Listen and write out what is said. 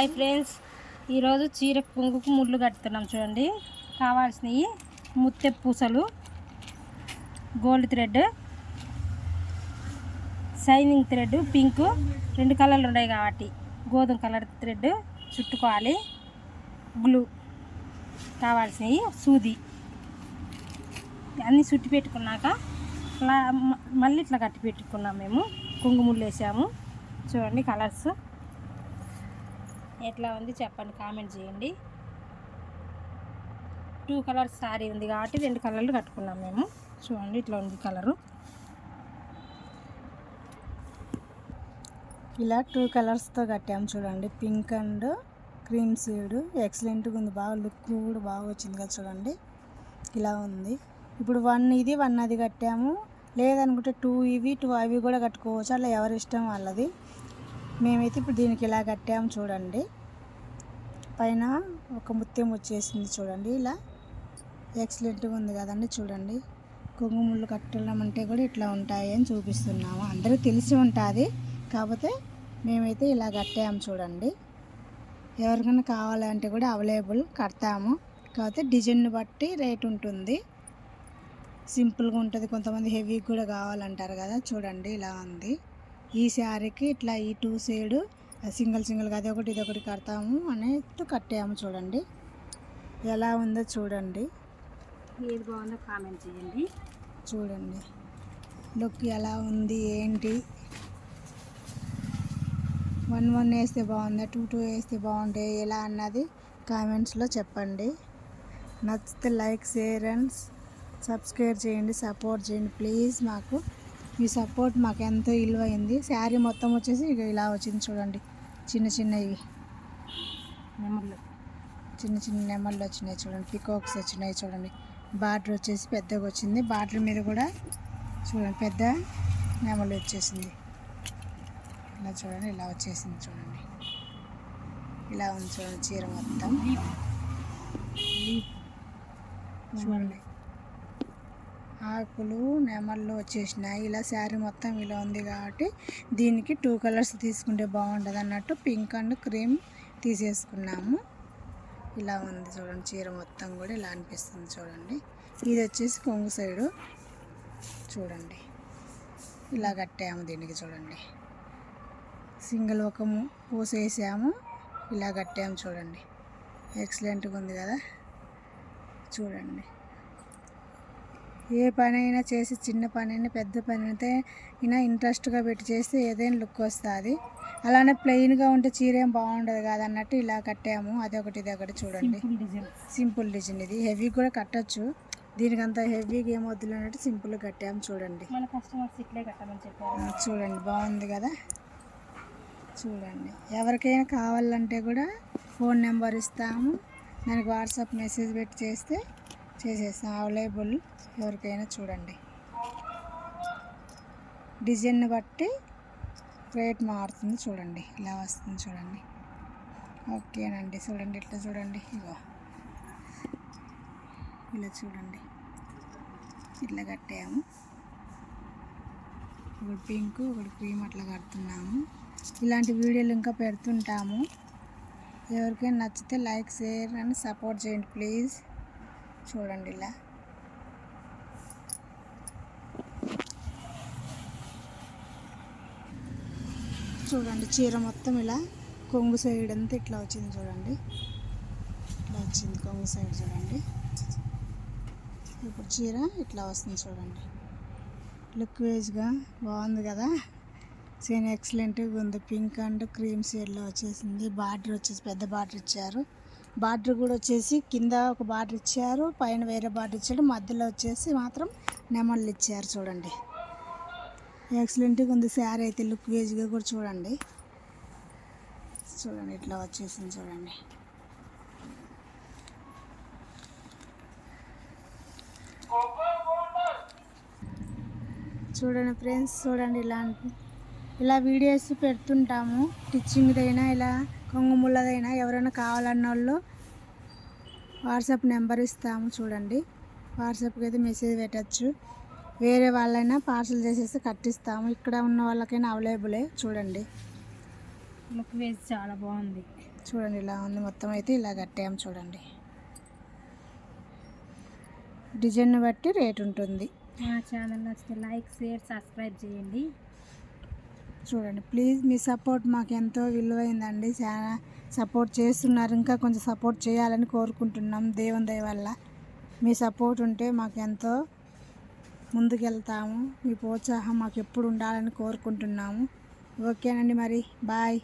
Hi friends. ఈరోజు చీర కొంగుకు ముళ్ళు కట్టుతున్నాం చూడండి. కావాల్సినవి ముత్తె పూసలు gold thread shining thread pink రెండు కలర్లు ఉన్నాయి కాబట్టి గోధుమ కలర్ థ్రెడ్ చుట్టుకోవాలి. గ్లూ కావాల్సినవి సూది. అన్నీ చుట్టి పెట్టుకున్నాక మళ్ళీ ఇట్లా కట్టి పెట్టుకున్నాం మేము. కుంగుముళ్ళు వేసాము. చూడండి కలర్స్. ఎట్లా ఉంది చెప్పండి కామెంట్ చేయండి. టూ కలర్స్ సారీ ఉంది కాబట్టి రెండు కలర్లు కట్టుకున్నాం మేము. చూడండి ఇట్లా ఉంది కలరు. ఇలా టూ కలర్స్తో కట్టాము చూడండి. పింక్ అండ్ క్రీమ్ సీడ్ ఎక్సలెంట్గా ఉంది. బాగా లుక్ కూడా బాగా వచ్చింది కదా చూడండి. ఇలా ఉంది. ఇప్పుడు వన్ ఇది వన్ అది కట్టాము. లేదనుకుంటే టూ ఇవి టూ అవి కూడా కట్టుకోవచ్చు. అలా ఎవరి ఇష్టం వాళ్ళది. మేమైతే ఇప్పుడు దీనికి ఇలా కట్టాము చూడండి. పైన ఒక ముత్యం వచ్చేసింది చూడండి. ఇలా ఎక్సలెంట్గా ఉంది కదండి చూడండి. కుంకుమలు కట్టడమంటే కూడా ఇట్లా ఉంటాయి అని చూపిస్తున్నాము. అందరికీ తెలిసి ఉంటుంది. కాకపోతే మేమైతే ఇలా కట్టాము చూడండి. ఎవరికైనా కావాలంటే కూడా అవైలబుల్ కడతాము. కాకపోతే డిజైన్ను బట్టి రేట్ ఉంటుంది. సింపుల్గా ఉంటుంది. కొంతమంది హెవీ కూడా కావాలంటారు కదా చూడండి. ఇలా ఉంది. ఈ శారీకి ఇట్లా ఈ టూ సైడ్ సింగిల్ సింగిల్గా అది ఒకటి ఇది ఒకటి కడతాము అనేది కట్టాము చూడండి. ఎలా ఉందో చూడండి. ఏది బాగుందో కామెంట్ చేయండి. చూడండి. లుక్ ఎలా ఉంది ఏంటి? వన్ వన్ వేస్తే బాగుందా టూ టూ వేస్తే బాగుంటే ఎలా అన్నది కామెంట్స్లో చెప్పండి. నచ్చితే లైక్ షేర్ అండ్ సబ్స్క్రైబ్ చేయండి సపోర్ట్ చేయండి. ప్లీజ్ మాకు మీ సపోర్ట్ మాకు ఎంతో విలువైంది శారీ మొత్తం వచ్చేసి ఇక ఇలా వచ్చింది చూడండి. చిన్న చిన్నవి. నెమళ్ళు. చిన్న చిన్న నెమళ్ళు వచ్చినాయి చూడండి. పికాక్స్ వచ్చినాయి చూడండి. బార్డర్ వచ్చేసి పెద్దగా వచ్చింది. బార్డర్ మీద కూడా చూడండి పెద్ద నెమలు వచ్చేసింది. ఇలా చూడండి ఇలా వచ్చేసింది చూడండి. ఇలా ఉంది చూడండి చీర మొత్తం. చూడండి. ఆకులు నెమళ్ళు వచ్చేసినాయి. ఇలా శారీ మొత్తం ఇలా ఉంది కాబట్టి దీనికి టూ కలర్స్ తీసుకుంటే బాగుంటుంది అన్నట్టు పింక్ అండ్ క్రీమ్ తీసేసుకున్నాము. ఇలా ఉంది చూడండి చీర మొత్తం కూడా ఇలా అనిపిస్తుంది చూడండి. ఇది వచ్చేసి కొంగు సైడు చూడండి. ఇలా కట్టాము దీనికి చూడండి. సింగిల్ ఒక పూసేసాము ఇలా కట్టాము చూడండి. ఎక్సలెంట్గా ఉంది కదా. చూడండి. ఏ పని అయినా చేసి చిన్న పని అయినా పెద్ద పని అయితే అయినా ఇంట్రెస్ట్గా పెట్టి చేస్తే ఏదైనా లుక్ వస్తుంది. అలానే ప్లెయిన్గా ఉంటే చీర ఏం బాగుండదు కదా అన్నట్టు ఇలా కట్టాము. అదొకటి ఇదొకటి చూడండి. సింపుల్ డిజైన్ సింపుల్ డిజైన్ ఇది. హెవీ కూడా కట్టొచ్చు. దీనికి అంత హెవీగా ఏం వద్దులు అన్నట్టు సింపుల్గా కట్టాము చూడండి. చూడండి. బాగుంది కదా? చూడండి. ఎవరికైనా కావాలంటే కూడా ఫోన్ నెంబర్ ఇస్తాము. దానికి వాట్సాప్ మెసేజ్ పెట్టి చేస్తే చేసేస్తాం అవైలబుల్ ఎవరికైనా చూడండి. డిజైన్ బట్టి రేట్ మారుతుంది చూడండి. ఇలా వస్తుంది చూడండి. ఓకేనండి. చూడండి. ఇట్లా చూడండి. ఇగో. ఇలా చూడండి. ఇట్లా కట్టాము. ఒకటి పింక్ ఒకటి క్రీమ్ అట్లా కడుతున్నాము. ఇలాంటి వీడియోలు ఇంకా పెడుతుంటాము. ఎవరికైనా నచ్చితే లైక్ షేర్ అండ్ సపోర్ట్ చేయండి ప్లీజ్. చూడండి ఇలా. చూడండి చీర మొత్తం ఇలా కొంగు సైడ్ అంతా ఇట్లా వచ్చింది చూడండి. ఇట్లా వచ్చింది కొంగు సైడ్ చూడండి. ఇప్పుడు చీర ఇట్లా వస్తుంది చూడండి. లుక్ వేజ్గా బాగుంది కదా? సేమ్ ఎక్సలెంట్గా ఉంది. పింక్ అండ్ క్రీమ్ షేడ్లో వచ్చేసింది. బార్డర్ వచ్చేసి పెద్ద బార్డర్ ఇచ్చారు. బార్డర్ కూడా వచ్చేసి కింద ఒక బార్డర్ ఇచ్చారు పైన వేరే బార్డర్ ఇచ్చాడు మధ్యలో వచ్చేసి మాత్రం నెమళ్ళు ఇచ్చారు చూడండి. ఎక్సలెంట్గా ఉంది శారీ అయితే లుక్ వేజ్గా కూడా చూడండి. చూడండి ఇట్లా వచ్చేసింది చూడండి. చూడండి ఫ్రెండ్స్ చూడండి ఇలా ఇలా వీడియోస్ పెడుతుంటాము. స్టిచ్చింగ్దైనా ఇలా కొంగుముళ్ళదైనా ఎవరైనా కావాలన్న వాళ్ళు వాట్సాప్ నెంబర్ ఇస్తాము చూడండి. వాట్సాప్కి అయితే మెసేజ్ పెట్టచ్చు. వేరే వాళ్ళైనా పార్సల్ చేసేసి కట్టిస్తాము. ఇక్కడ ఉన్న వాళ్ళకైనా అవైలబులే చూడండి. లుక్ వేసి చాలా బాగుంది. చూడండి ఇలా ఉంది. మొత్తం అయితే ఇలా కట్టాము చూడండి. డిజైన్ బట్టి రేట్ ఉంటుంది. మా ఛానల్ నచ్చితే లైక్ షేర్ సబ్స్క్రైబ్ చేయండి. చూడండి. ప్లీజ్ మీ సపోర్ట్ మాకు ఎంతో విలువైందండి. చాలా సపోర్ట్ చేస్తున్నారు. ఇంకా కొంచెం సపోర్ట్ చేయాలని కోరుకుంటున్నాం దేవుని దయ వల్ల. మీ సపోర్ట్ ఉంటే మాకు ఎంతో ముందుకెళ్తాము. మీ ప్రోత్సాహం మాకు ఎప్పుడు ఉండాలని కోరుకుంటున్నాము. ఓకేనండి మరి. బాయ్.